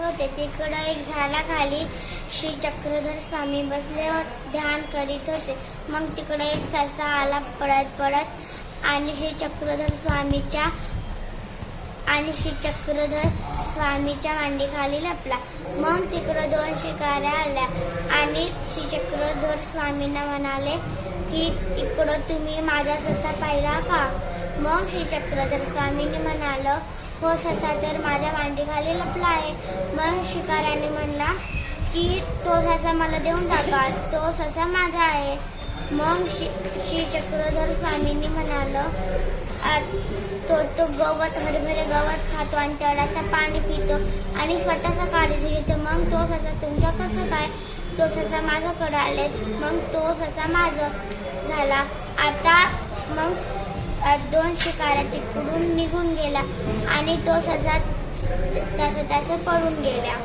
होते तिकडं एक झाडाखाली श्री चक्रधर स्वामी बसले ध्यान करीत होते. मग तिकडं एक ससा आला पळत पळत आणि श्री चक्रधर स्वामीच्या आणि श्री चक्रधर स्वामीच्या मांडीखाली लपला. मग तिकडं दोन शिकाऱ्या आल्या आणि श्री चक्रधर स्वामींना म्हणाले की इकडं तुम्ही माझा ससा पाहिला का मग श्री चक्रधर स्वामींनी म्हणालं हो ससा तर माझ्या मांडीखाली लपला आहे. मग शिकाऱ्याने म्हणला की तो ससा मला देऊन टाका. तो ससा माझा आहे. मग श्री श्री चक्रधर स्वामींनी म्हणालं तो तो गवत हरभरे गवत खातो आणि तेवढासा पाणी पितो आणि स्वतःचा काळजी घेतो. मग तो ससा तुमचा कसं काय? तो ससा माझ्याकडे आले मग तो ससा माझं झाला. आता मग दोन शिकाऱ्या तिकडून निघून गेला आणि तो ससा तसं तसं पडून गेला.